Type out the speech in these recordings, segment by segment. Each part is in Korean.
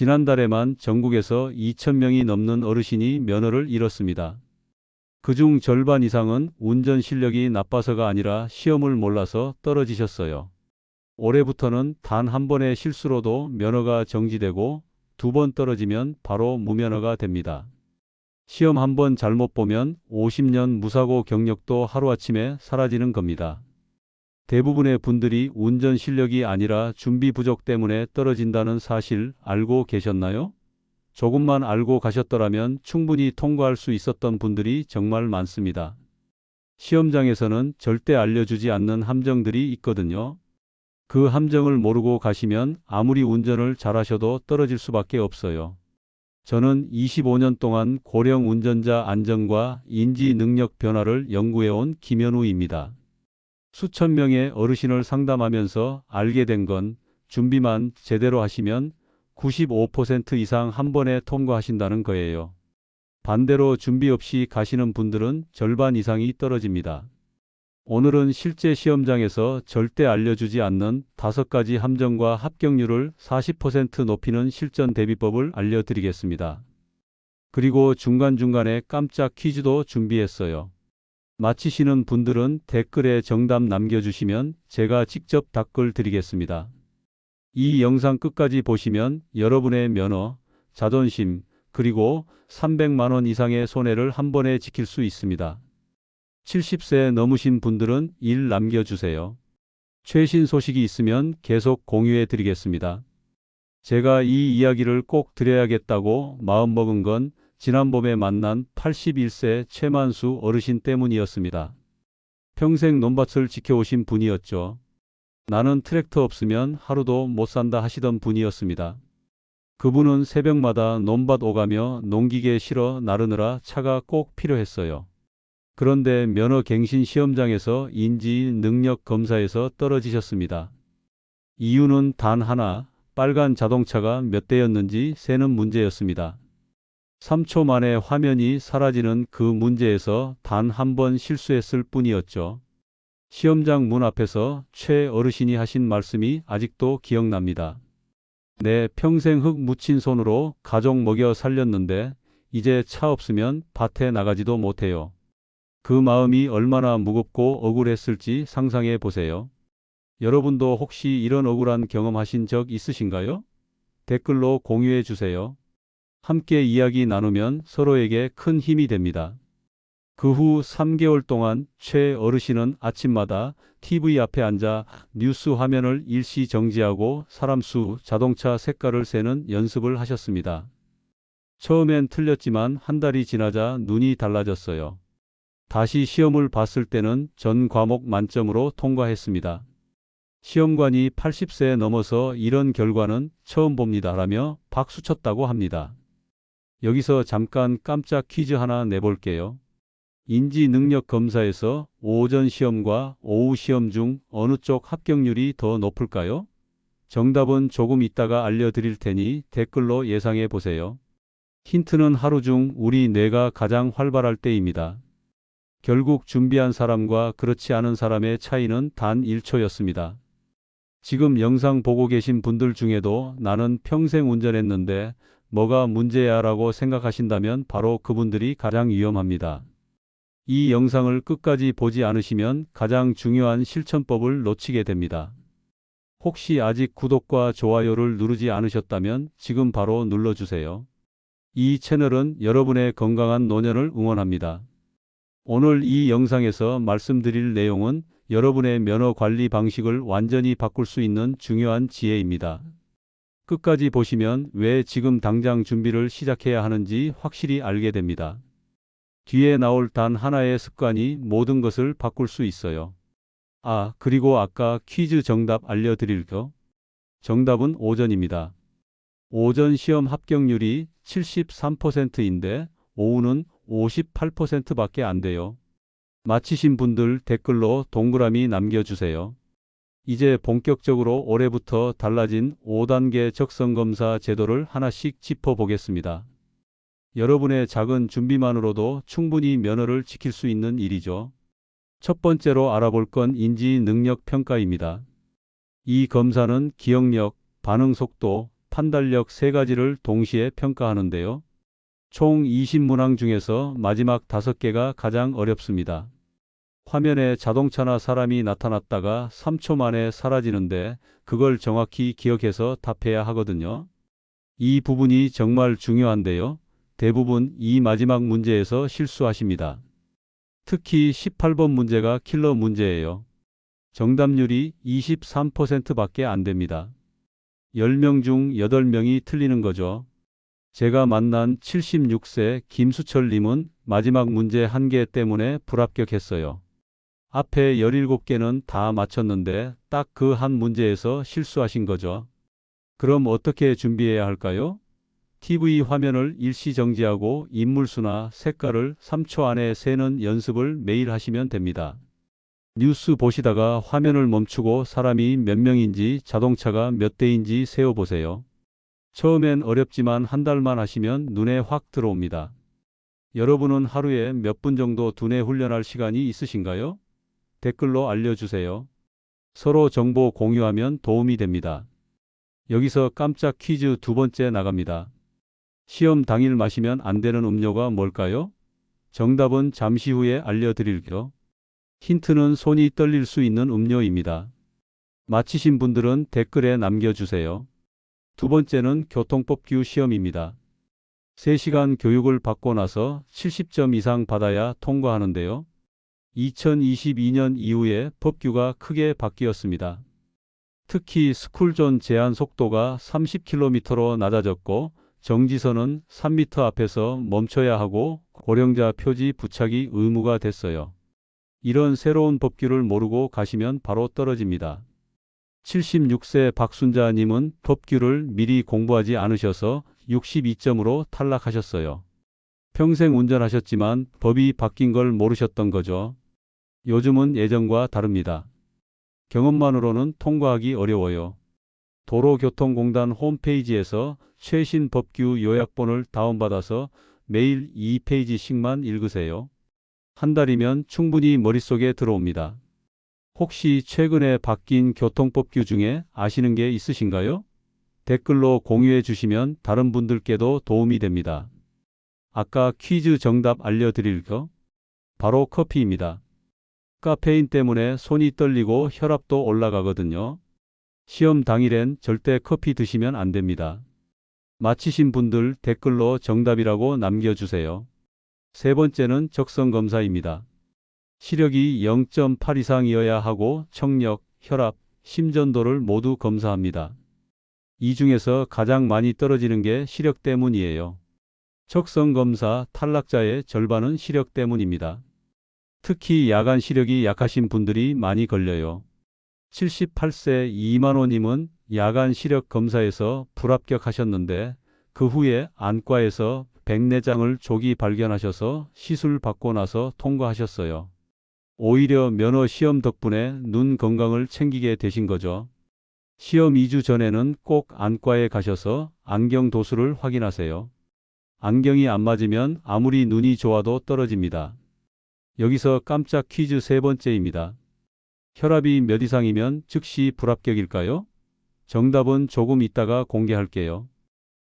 지난달에만 전국에서 2,000명이 넘는 어르신이 면허를 잃었습니다. 그중 절반 이상은 운전 실력이 나빠서가 아니라 시험을 몰라서 떨어지셨어요. 올해부터는 단 한 번의 실수로도 면허가 정지되고 두 번 떨어지면 바로 무면허가 됩니다. 시험 한 번 잘못 보면 50년 무사고 경력도 하루아침에 사라지는 겁니다. 대부분의 분들이 운전 실력이 아니라 준비 부족 때문에 떨어진다는 사실 알고 계셨나요? 조금만 알고 가셨더라면 충분히 통과할 수 있었던 분들이 정말 많습니다. 시험장에서는 절대 알려주지 않는 함정들이 있거든요. 그 함정을 모르고 가시면 아무리 운전을 잘하셔도 떨어질 수밖에 없어요. 저는 25년 동안 고령 운전자 안전과 인지 능력 변화를 연구해온 김현우입니다. 수천 명의 어르신을 상담하면서 알게 된 건 준비만 제대로 하시면 95% 이상 한 번에 통과하신다는 거예요. 반대로 준비 없이 가시는 분들은 절반 이상이 떨어집니다. 오늘은 실제 시험장에서 절대 알려주지 않는 다섯 가지 함정과 합격률을 40% 높이는 실전 대비법을 알려드리겠습니다. 그리고 중간중간에 깜짝 퀴즈도 준비했어요. 마치시는 분들은 댓글에 정답 남겨주시면 제가 직접 답글 드리겠습니다. 이 영상 끝까지 보시면 여러분의 면허, 자존심, 그리고 300만원 이상의 손해를 한 번에 지킬 수 있습니다. 70세 넘으신 분들은 일 남겨주세요. 최신 소식이 있으면 계속 공유해 드리겠습니다. 제가 이 이야기를 꼭 드려야겠다고 마음먹은 건 지난 봄에 만난 81세 최만수 어르신 때문이었습니다. 평생 논밭을 지켜오신 분이었죠. 나는 트랙터 없으면 하루도 못 산다 하시던 분이었습니다. 그분은 새벽마다 논밭 오가며 농기계 실어 나르느라 차가 꼭 필요했어요. 그런데 면허 갱신 시험장에서 인지 능력 검사에서 떨어지셨습니다. 이유는 단 하나, 빨간 자동차가 몇 대였는지 세는 문제였습니다. 3초 만에 화면이 사라지는 그 문제에서 단 한 번 실수했을 뿐이었죠. 시험장 문 앞에서 최 어르신이 하신 말씀이 아직도 기억납니다. 내 평생 흙 묻힌 손으로 가족 먹여 살렸는데 이제 차 없으면 밭에 나가지도 못해요. 그 마음이 얼마나 무겁고 억울했을지 상상해 보세요. 여러분도 혹시 이런 억울한 경험하신 적 있으신가요? 댓글로 공유해 주세요. 함께 이야기 나누면 서로에게 큰 힘이 됩니다. 그 후 3개월 동안 최 어르신은 아침마다 TV 앞에 앉아 뉴스 화면을 일시 정지하고 사람 수, 자동차 색깔을 세는 연습을 하셨습니다. 처음엔 틀렸지만 한 달이 지나자 눈이 달라졌어요. 다시 시험을 봤을 때는 전 과목 만점으로 통과했습니다. 시험관이 80세 넘어서 이런 결과는 처음 봅니다라며 박수쳤다고 합니다. 여기서 잠깐 깜짝 퀴즈 하나 내볼게요. 인지 능력 검사에서 오전 시험과 오후 시험 중 어느 쪽 합격률이 더 높을까요? 정답은 조금 이따가 알려드릴 테니 댓글로 예상해 보세요. 힌트는 하루 중 우리 뇌가 가장 활발할 때입니다. 결국 준비한 사람과 그렇지 않은 사람의 차이는 단 1초였습니다. 지금 영상 보고 계신 분들 중에도 나는 평생 운전했는데 뭐가 문제야 라고 생각하신다면 바로 그분들이 가장 위험합니다. 이 영상을 끝까지 보지 않으시면 가장 중요한 실천법을 놓치게 됩니다. 혹시 아직 구독과 좋아요를 누르지 않으셨다면 지금 바로 눌러주세요. 이 채널은 여러분의 건강한 노년을 응원합니다. 오늘 이 영상에서 말씀드릴 내용은 여러분의 면허 관리 방식을 완전히 바꿀 수 있는 중요한 지혜입니다. 끝까지 보시면 왜 지금 당장 준비를 시작해야 하는지 확실히 알게 됩니다. 뒤에 나올 단 하나의 습관이 모든 것을 바꿀 수 있어요. 아, 그리고 아까 퀴즈 정답 알려드릴게요. 정답은 오전입니다. 오전 시험 합격률이 73%인데 오후는 58%밖에 안 돼요. 마치신 분들 댓글로 동그라미 남겨주세요. 이제 본격적으로 올해부터 달라진 5단계 적성검사 제도를 하나씩 짚어보겠습니다. 여러분의 작은 준비만으로도 충분히 면허를 지킬 수 있는 일이죠. 첫 번째로 알아볼 건 인지 능력 평가입니다. 이 검사는 기억력, 반응 속도, 판단력 세 가지를 동시에 평가하는데요. 총 20문항 중에서 마지막 5개가 가장 어렵습니다. 화면에 자동차나 사람이 나타났다가 3초 만에 사라지는데 그걸 정확히 기억해서 답해야 하거든요. 이 부분이 정말 중요한데요. 대부분 이 마지막 문제에서 실수하십니다. 특히 18번 문제가 킬러 문제예요. 정답률이 23%밖에 안 됩니다. 10명 중 8명이 틀리는 거죠. 제가 만난 76세 김수철님은 마지막 문제 1개 때문에 불합격했어요. 앞에 17개는 다 맞췄는데 딱 그 한 문제에서 실수하신 거죠. 그럼 어떻게 준비해야 할까요? TV 화면을 일시 정지하고 인물수나 색깔을 3초 안에 세는 연습을 매일 하시면 됩니다. 뉴스 보시다가 화면을 멈추고 사람이 몇 명인지 자동차가 몇 대인지 세어보세요. 처음엔 어렵지만 한 달만 하시면 눈에 확 들어옵니다. 여러분은 하루에 몇 분 정도 두뇌 훈련할 시간이 있으신가요? 댓글로 알려주세요. 서로 정보 공유하면 도움이 됩니다. 여기서 깜짝 퀴즈 두 번째 나갑니다. 시험 당일 마시면 안 되는 음료가 뭘까요? 정답은 잠시 후에 알려드릴게요. 힌트는 손이 떨릴 수 있는 음료입니다. 맞히신 분들은 댓글에 남겨주세요. 두 번째는 교통법규 시험입니다. 3시간 교육을 받고 나서 70점 이상 받아야 통과하는데요. 2022년 이후에 법규가 크게 바뀌었습니다. 특히 스쿨존 제한 속도가 30km로 낮아졌고 정지선은 3m 앞에서 멈춰야 하고 고령자 표지 부착이 의무가 됐어요. 이런 새로운 법규를 모르고 가시면 바로 떨어집니다. 76세 박순자님은 법규를 미리 공부하지 않으셔서 62점으로 탈락하셨어요. 평생 운전하셨지만 법이 바뀐 걸 모르셨던 거죠. 요즘은 예전과 다릅니다. 경험만으로는 통과하기 어려워요. 도로교통공단 홈페이지에서 최신 법규 요약본을 다운받아서 매일 2페이지씩만 읽으세요. 한 달이면 충분히 머릿속에 들어옵니다. 혹시 최근에 바뀐 교통법규 중에 아시는 게 있으신가요? 댓글로 공유해 주시면 다른 분들께도 도움이 됩니다. 아까 퀴즈 정답 알려드릴까? 바로 커피입니다. 카페인 때문에 손이 떨리고 혈압도 올라가거든요. 시험 당일엔 절대 커피 드시면 안 됩니다. 맞히신 분들 댓글로 정답이라고 남겨주세요. 세 번째는 적성 검사입니다. 시력이 0.8 이상이어야 하고 청력, 혈압, 심전도를 모두 검사합니다. 이 중에서 가장 많이 떨어지는 게 시력 때문이에요. 적성 검사 탈락자의 절반은 시력 때문입니다. 특히 야간 시력이 약하신 분들이 많이 걸려요. 78세 이만호님은 야간 시력 검사에서 불합격하셨는데 그 후에 안과에서 백내장을 조기 발견하셔서 시술 받고 나서 통과하셨어요. 오히려 면허 시험 덕분에 눈 건강을 챙기게 되신 거죠. 시험 2주 전에는 꼭 안과에 가셔서 안경 도수를 확인하세요. 안경이 안 맞으면 아무리 눈이 좋아도 떨어집니다. 여기서 깜짝 퀴즈 세 번째입니다. 혈압이 몇 이상이면 즉시 불합격일까요? 정답은 조금 이따가 공개할게요.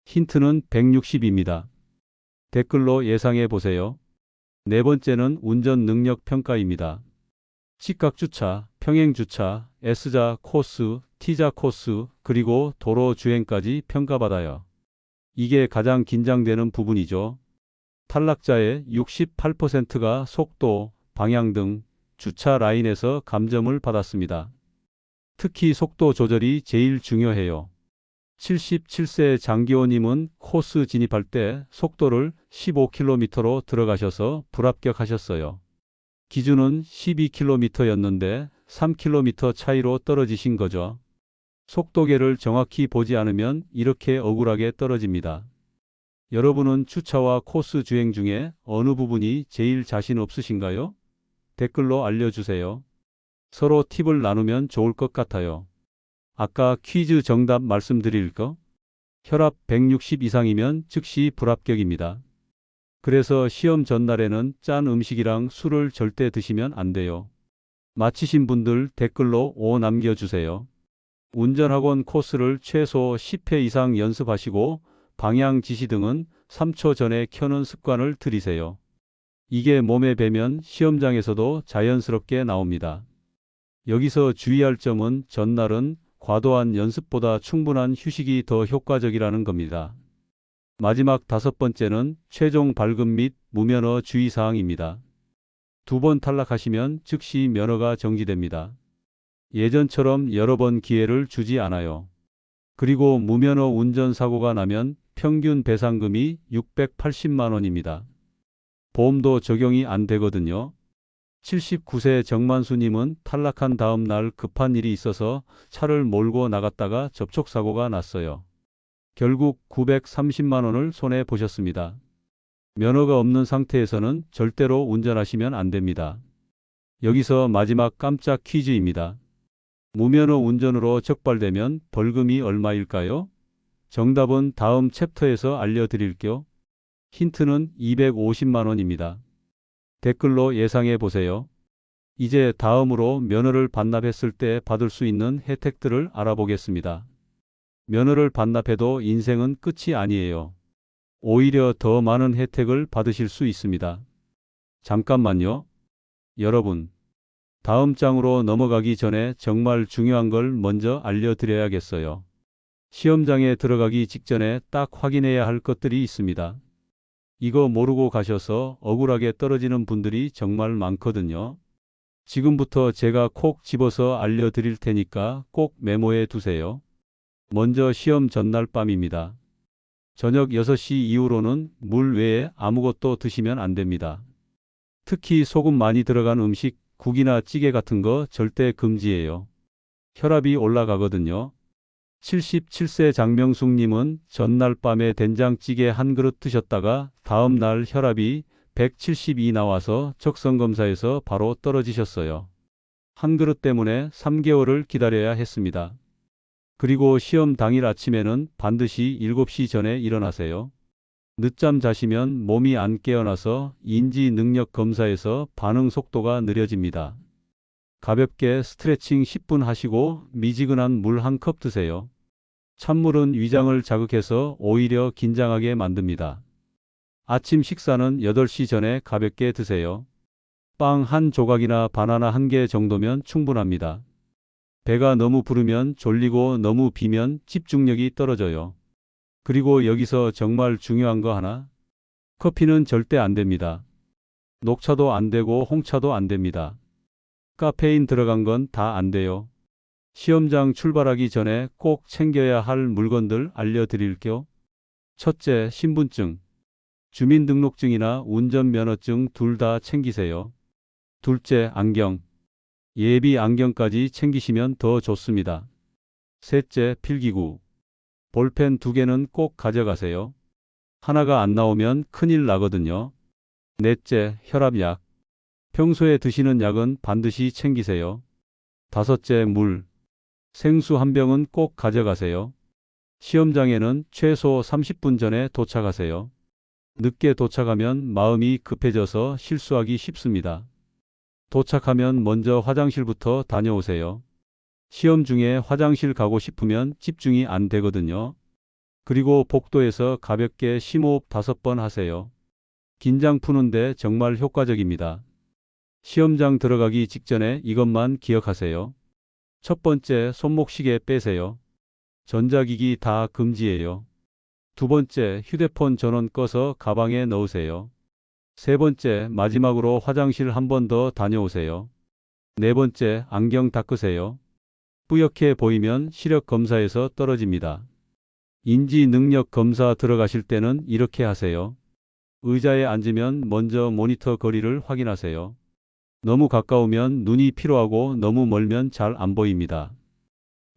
힌트는 160입니다. 댓글로 예상해 보세요. 네 번째는 운전 능력 평가입니다. 직각 주차, 평행 주차, S자 코스, T자 코스, 그리고 도로 주행까지 평가받아요. 이게 가장 긴장되는 부분이죠. 탈락자의 68%가 속도, 방향 등 주차 라인에서 감점을 받았습니다. 특히 속도 조절이 제일 중요해요. 77세 장기호님은 코스 진입할 때 속도를 15km로 들어가셔서 불합격하셨어요. 기준은 12km였는데 3km 차이로 떨어지신 거죠. 속도계를 정확히 보지 않으면 이렇게 억울하게 떨어집니다. 여러분은 주차와 코스 주행 중에 어느 부분이 제일 자신 없으신가요? 댓글로 알려주세요. 서로 팁을 나누면 좋을 것 같아요. 아까 퀴즈 정답 말씀드릴 거? 혈압 160 이상이면 즉시 불합격입니다. 그래서 시험 전날에는 짠 음식이랑 술을 절대 드시면 안 돼요. 마치신 분들 댓글로 오 남겨주세요. 운전학원 코스를 최소 10회 이상 연습하시고 방향 지시 등은 3초 전에 켜는 습관을 들이세요. 이게 몸에 배면 시험장에서도 자연스럽게 나옵니다. 여기서 주의할 점은 전날은 과도한 연습보다 충분한 휴식이 더 효과적이라는 겁니다. 마지막 다섯 번째는 최종 발급 및 무면허 주의사항입니다. 두 번 탈락하시면 즉시 면허가 정지됩니다. 예전처럼 여러 번 기회를 주지 않아요. 그리고 무면허 운전사고가 나면 평균 배상금이 680만 원입니다. 보험도 적용이 안 되거든요. 79세 정만수님은 탈락한 다음 날 급한 일이 있어서 차를 몰고 나갔다가 접촉사고가 났어요. 결국 930만 원을 손해 보셨습니다. 면허가 없는 상태에서는 절대로 운전하시면 안 됩니다. 여기서 마지막 깜짝 퀴즈입니다. 무면허 운전으로 적발되면 벌금이 얼마일까요? 정답은 다음 챕터에서 알려드릴게요. 힌트는 250만 원입니다. 댓글로 예상해 보세요. 이제 다음으로 면허를 반납했을 때 받을 수 있는 혜택들을 알아보겠습니다. 면허를 반납해도 인생은 끝이 아니에요. 오히려 더 많은 혜택을 받으실 수 있습니다. 잠깐만요. 여러분, 다음 장으로 넘어가기 전에 정말 중요한 걸 먼저 알려드려야겠어요. 시험장에 들어가기 직전에 딱 확인해야 할 것들이 있습니다. 이거 모르고 가셔서 억울하게 떨어지는 분들이 정말 많거든요. 지금부터 제가 콕 집어서 알려드릴 테니까 꼭 메모해 두세요. 먼저 시험 전날 밤입니다. 저녁 6시 이후로는 물 외에 아무것도 드시면 안 됩니다. 특히 소금 많이 들어간 음식, 국이나 찌개 같은 거 절대 금지예요. 혈압이 올라가거든요. 77세 장명숙님은 전날 밤에 된장찌개 한 그릇 드셨다가 다음 날 혈압이 172 나와서 적성검사에서 바로 떨어지셨어요. 한 그릇 때문에 3개월을 기다려야 했습니다. 그리고 시험 당일 아침에는 반드시 7시 전에 일어나세요. 늦잠 자시면 몸이 안 깨어나서 인지 능력 검사에서 반응 속도가 느려집니다. 가볍게 스트레칭 10분 하시고 미지근한 물 한 컵 드세요. 찬물은 위장을 자극해서 오히려 긴장하게 만듭니다. 아침 식사는 8시 전에 가볍게 드세요. 빵 한 조각이나 바나나 한 개 정도면 충분합니다. 배가 너무 부르면 졸리고 너무 비면 집중력이 떨어져요. 그리고 여기서 정말 중요한 거 하나. 커피는 절대 안 됩니다. 녹차도 안 되고 홍차도 안 됩니다. 카페인 들어간 건 다 안 돼요. 시험장 출발하기 전에 꼭 챙겨야 할 물건들 알려드릴게요. 첫째, 신분증. 주민등록증이나 운전면허증 둘 다 챙기세요. 둘째, 안경. 예비 안경까지 챙기시면 더 좋습니다. 셋째, 필기구. 볼펜 두 개는 꼭 가져가세요. 하나가 안 나오면 큰일 나거든요. 넷째, 혈압약. 평소에 드시는 약은 반드시 챙기세요. 다섯째, 물. 생수 한 병은 꼭 가져가세요. 시험장에는 최소 30분 전에 도착하세요. 늦게 도착하면 마음이 급해져서 실수하기 쉽습니다. 도착하면 먼저 화장실부터 다녀오세요. 시험 중에 화장실 가고 싶으면 집중이 안 되거든요. 그리고 복도에서 가볍게 심호흡 다섯 번 하세요. 긴장 푸는데 정말 효과적입니다. 시험장 들어가기 직전에 이것만 기억하세요. 첫 번째, 손목시계 빼세요. 전자기기 다 금지예요. 두 번째, 휴대폰 전원 꺼서 가방에 넣으세요. 세 번째, 마지막으로 화장실 한 번 더 다녀오세요. 네 번째, 안경 닦으세요. 뿌옇게 보이면 시력 검사에서 떨어집니다. 인지 능력 검사 들어가실 때는 이렇게 하세요. 의자에 앉으면 먼저 모니터 거리를 확인하세요. 너무 가까우면 눈이 피로하고 너무 멀면 잘 안 보입니다.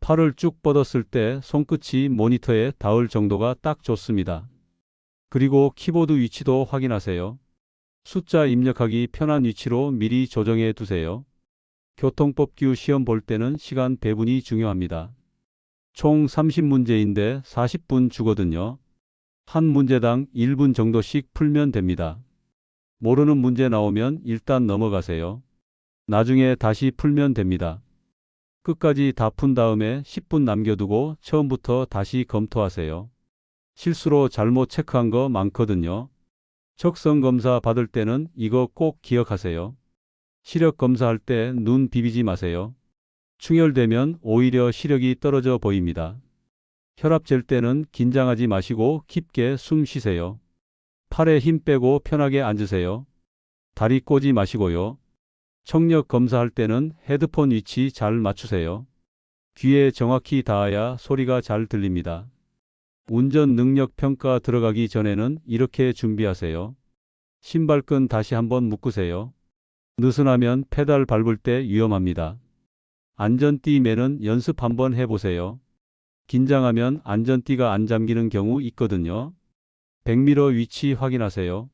팔을 쭉 뻗었을 때 손끝이 모니터에 닿을 정도가 딱 좋습니다. 그리고 키보드 위치도 확인하세요. 숫자 입력하기 편한 위치로 미리 조정해 두세요. 교통법규 시험 볼 때는 시간 배분이 중요합니다. 총 30문제인데 40분 주거든요. 한 문제당 1분 정도씩 풀면 됩니다. 모르는 문제 나오면 일단 넘어가세요. 나중에 다시 풀면 됩니다. 끝까지 다 푼 다음에 10분 남겨두고 처음부터 다시 검토하세요. 실수로 잘못 체크한 거 많거든요. 적성 검사 받을 때는 이거 꼭 기억하세요. 시력 검사할 때 눈 비비지 마세요. 충혈되면 오히려 시력이 떨어져 보입니다. 혈압 잴 때는 긴장하지 마시고 깊게 숨 쉬세요. 팔에 힘 빼고 편하게 앉으세요. 다리 꼬지 마시고요. 청력 검사할 때는 헤드폰 위치 잘 맞추세요. 귀에 정확히 닿아야 소리가 잘 들립니다. 운전 능력 평가 들어가기 전에는 이렇게 준비하세요. 신발끈 다시 한번 묶으세요. 느슨하면 페달 밟을 때 위험합니다. 안전띠 매는 연습 한번 해보세요. 긴장하면 안전띠가 안 잠기는 경우 있거든요. 백미러 위치 확인하세요.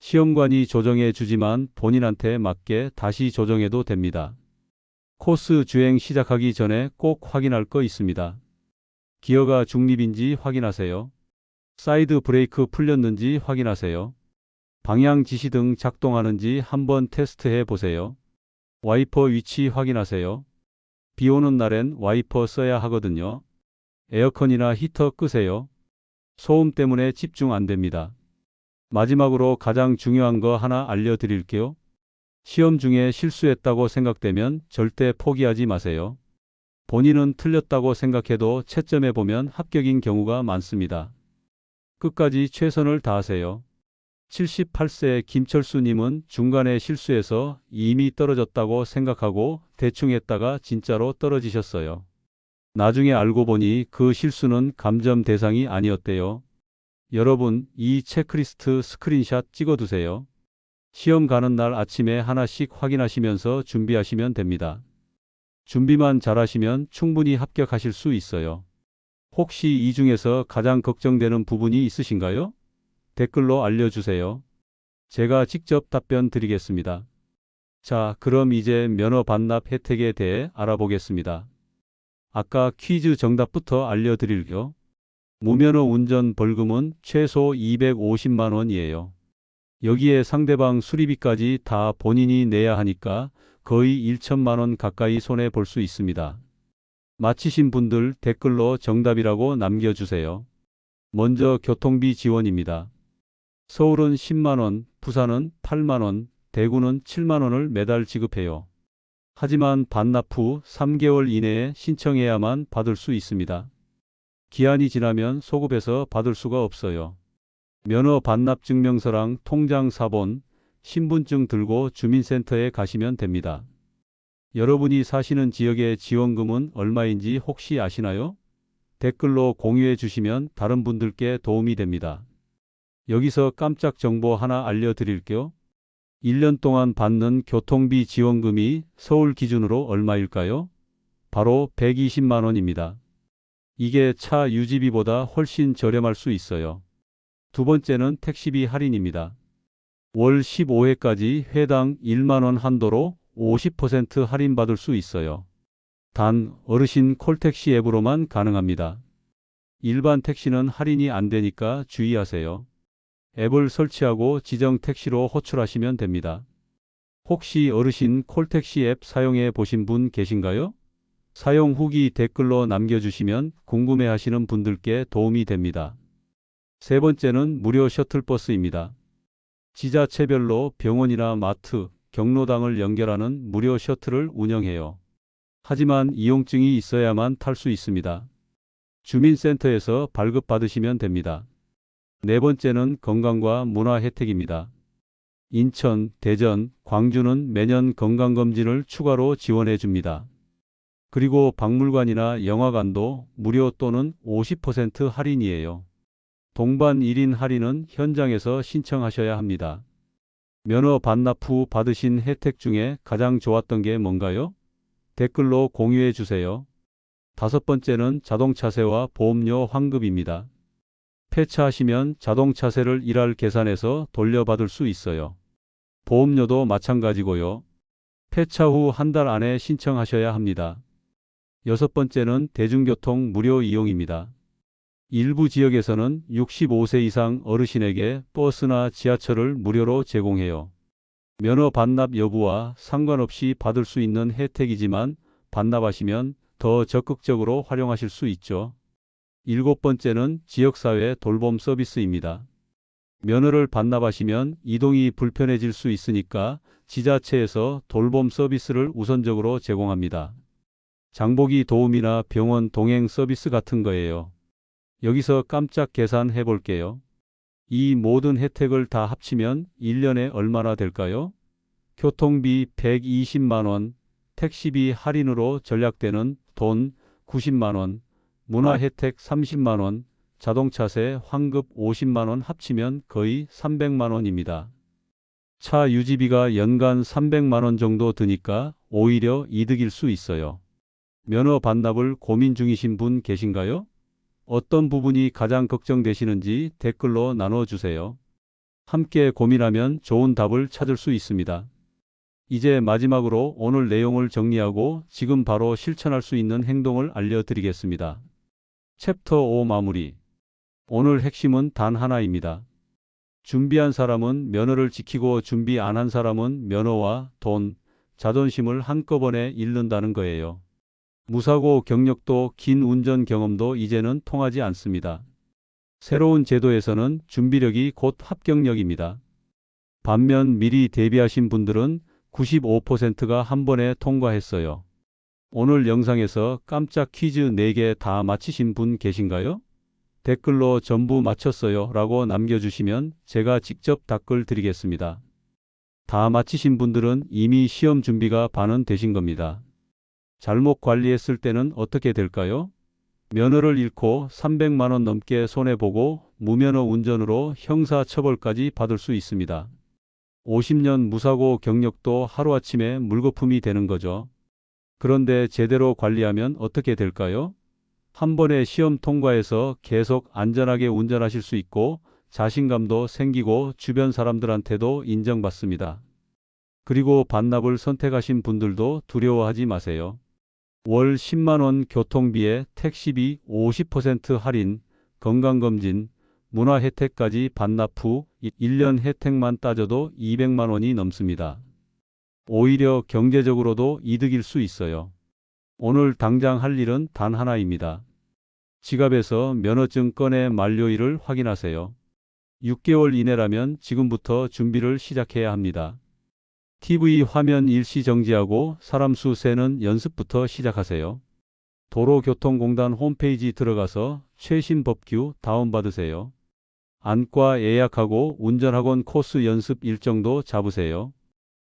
시험관이 조정해 주지만 본인한테 맞게 다시 조정해도 됩니다. 코스 주행 시작하기 전에 꼭 확인할 거 있습니다. 기어가 중립인지 확인하세요. 사이드 브레이크 풀렸는지 확인하세요. 방향 지시등 작동하는지 한번 테스트해 보세요. 와이퍼 위치 확인하세요. 비 오는 날엔 와이퍼 써야 하거든요. 에어컨이나 히터 끄세요. 소음 때문에 집중 안 됩니다. 마지막으로 가장 중요한 거 하나 알려드릴게요. 시험 중에 실수했다고 생각되면 절대 포기하지 마세요. 본인은 틀렸다고 생각해도 채점해 보면 합격인 경우가 많습니다. 끝까지 최선을 다하세요. 78세 김철수님은 중간에 실수해서 이미 떨어졌다고 생각하고 대충 했다가 진짜로 떨어지셨어요. 나중에 알고 보니 그 실수는 감점 대상이 아니었대요. 여러분, 이 체크리스트 스크린샷 찍어두세요. 시험 가는 날 아침에 하나씩 확인하시면서 준비하시면 됩니다. 준비만 잘하시면 충분히 합격하실 수 있어요. 혹시 이 중에서 가장 걱정되는 부분이 있으신가요? 댓글로 알려주세요. 제가 직접 답변 드리겠습니다. 자, 그럼 이제 면허 반납 혜택에 대해 알아보겠습니다. 아까 퀴즈 정답부터 알려드릴게요. 무면허 운전 벌금은 최소 250만 원이에요. 여기에 상대방 수리비까지 다 본인이 내야 하니까 거의 1천만 원 가까이 손해 볼 수 있습니다. 마치신 분들 댓글로 정답이라고 남겨주세요. 먼저 교통비 지원입니다. 서울은 10만 원, 부산은 8만 원, 대구는 7만 원을 매달 지급해요. 하지만 반납 후 3개월 이내에 신청해야만 받을 수 있습니다. 기한이 지나면 소급해서 받을 수가 없어요. 면허 반납 증명서랑 통장 사본, 신분증 들고 주민센터에 가시면 됩니다. 여러분이 사시는 지역의 지원금은 얼마인지 혹시 아시나요? 댓글로 공유해 주시면 다른 분들께 도움이 됩니다. 여기서 깜짝 정보 하나 알려드릴게요. 1년 동안 받는 교통비 지원금이 서울 기준으로 얼마일까요? 바로 120만 원입니다. 이게 차 유지비보다 훨씬 저렴할 수 있어요. 두 번째는 택시비 할인입니다. 월 15회까지 회당 1만 원 한도로 50% 할인받을 수 있어요. 단 어르신 콜택시 앱으로만 가능합니다. 일반 택시는 할인이 안 되니까 주의하세요. 앱을 설치하고 지정 택시로 호출하시면 됩니다. 혹시 어르신 콜택시 앱 사용해 보신 분 계신가요? 사용 후기 댓글로 남겨주시면 궁금해 하시는 분들께 도움이 됩니다. 세 번째는 무료 셔틀버스입니다. 지자체별로 병원이나 마트, 경로당을 연결하는 무료 셔틀을 운영해요. 하지만 이용증이 있어야만 탈 수 있습니다. 주민센터에서 발급받으시면 됩니다. 네 번째는 건강과 문화 혜택입니다. 인천, 대전, 광주는 매년 건강검진을 추가로 지원해 줍니다. 그리고 박물관이나 영화관도 무료 또는 50% 할인이에요. 동반 1인 할인은 현장에서 신청하셔야 합니다. 면허 반납 후 받으신 혜택 중에 가장 좋았던 게 뭔가요? 댓글로 공유해 주세요. 다섯 번째는 자동차세와 보험료 환급입니다. 폐차하시면 자동차세를 일할 계산해서 돌려받을 수 있어요. 보험료도 마찬가지고요. 폐차 후 한 달 안에 신청하셔야 합니다. 여섯 번째는 대중교통 무료 이용입니다. 일부 지역에서는 65세 이상 어르신에게 버스나 지하철을 무료로 제공해요. 면허 반납 여부와 상관없이 받을 수 있는 혜택이지만 반납하시면 더 적극적으로 활용하실 수 있죠. 일곱 번째는 지역사회 돌봄 서비스입니다. 면허를 반납하시면 이동이 불편해질 수 있으니까 지자체에서 돌봄 서비스를 우선적으로 제공합니다. 장보기 도움이나 병원 동행 서비스 같은 거예요. 여기서 깜짝 계산해 볼게요. 이 모든 혜택을 다 합치면 1년에 얼마나 될까요? 교통비 120만 원, 택시비 할인으로 전략되는 돈 90만 원, 문화 혜택 30만 원, 자동차세 환급 50만 원 합치면 거의 300만 원입니다. 차 유지비가 연간 300만 원 정도 드니까 오히려 이득일 수 있어요. 면허 반납을 고민 중이신 분 계신가요? 어떤 부분이 가장 걱정되시는지 댓글로 나눠주세요. 함께 고민하면 좋은 답을 찾을 수 있습니다. 이제 마지막으로 오늘 내용을 정리하고 지금 바로 실천할 수 있는 행동을 알려드리겠습니다. 챕터 5 마무리. 오늘 핵심은 단 하나입니다. 준비한 사람은 면허를 지키고 준비 안 한 사람은 면허와 돈, 자존심을 한꺼번에 잃는다는 거예요. 무사고 경력도 긴 운전 경험도 이제는 통하지 않습니다. 새로운 제도에서는 준비력이 곧 합격력입니다. 반면 미리 대비하신 분들은 95%가 한 번에 통과했어요. 오늘 영상에서 깜짝 퀴즈 4개 다 맞히신 분 계신가요? 댓글로 전부 맞췄어요 라고 남겨주시면 제가 직접 답글 드리겠습니다. 다 맞히신 분들은 이미 시험 준비가 반은 되신 겁니다. 잘못 관리했을 때는 어떻게 될까요? 면허를 잃고 300만원 넘게 손해보고 무면허 운전으로 형사처벌까지 받을 수 있습니다. 50년 무사고 경력도 하루아침에 물거품이 되는 거죠. 그런데 제대로 관리하면 어떻게 될까요? 한 번에 시험 통과해서 계속 안전하게 운전하실 수 있고 자신감도 생기고 주변 사람들한테도 인정받습니다. 그리고 반납을 선택하신 분들도 두려워하지 마세요. 월 10만원 교통비에 택시비 50% 할인, 건강검진, 문화 혜택까지 반납 후 1년 혜택만 따져도 200만원이 넘습니다. 오히려 경제적으로도 이득일 수 있어요. 오늘 당장 할 일은 단 하나입니다. 지갑에서 면허증 꺼내 만료일을 확인하세요. 6개월 이내라면 지금부터 준비를 시작해야 합니다. TV 화면 일시 정지하고 사람 수 세는 연습부터 시작하세요. 도로교통공단 홈페이지 들어가서 최신 법규 다운받으세요. 안과 예약하고 운전학원 코스 연습 일정도 잡으세요.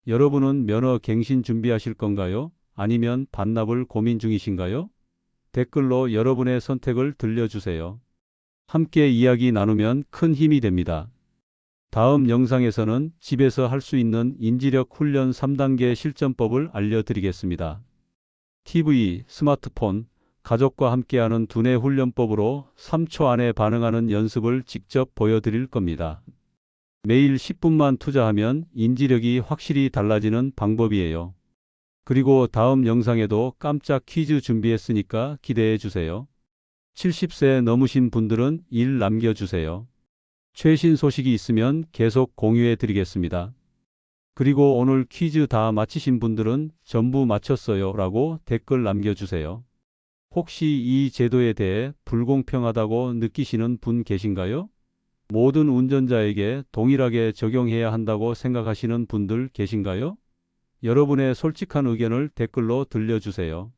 여러분은 면허 갱신 준비하실 건가요? 아니면 반납을 고민 중이신가요? 댓글로 여러분의 선택을 들려주세요. 함께 이야기 나누면 큰 힘이 됩니다. 다음 영상에서는 집에서 할 수 있는 인지력 훈련 3단계 실전법을 알려드리겠습니다. TV, 스마트폰, 가족과 함께하는 두뇌 훈련법으로 3초 안에 반응하는 연습을 직접 보여드릴 겁니다. 매일 10분만 투자하면 인지력이 확실히 달라지는 방법이에요. 그리고 다음 영상에도 깜짝 퀴즈 준비했으니까 기대해 주세요. 70세 넘으신 분들은 일 남겨주세요. 최신 소식이 있으면 계속 공유해 드리겠습니다. 그리고 오늘 퀴즈 다 맞히신 분들은 전부 맞췄어요 라고 댓글 남겨주세요. 혹시 이 제도에 대해 불공평하다고 느끼시는 분 계신가요? 모든 운전자에게 동일하게 적용해야 한다고 생각하시는 분들 계신가요? 여러분의 솔직한 의견을 댓글로 들려주세요.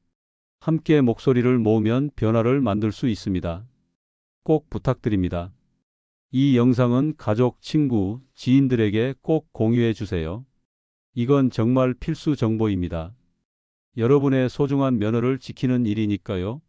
함께 목소리를 모으면 변화를 만들 수 있습니다. 꼭 부탁드립니다. 이 영상은 가족, 친구, 지인들에게 꼭 공유해 주세요. 이건 정말 필수 정보입니다. 여러분의 소중한 면허를 지키는 일이니까요.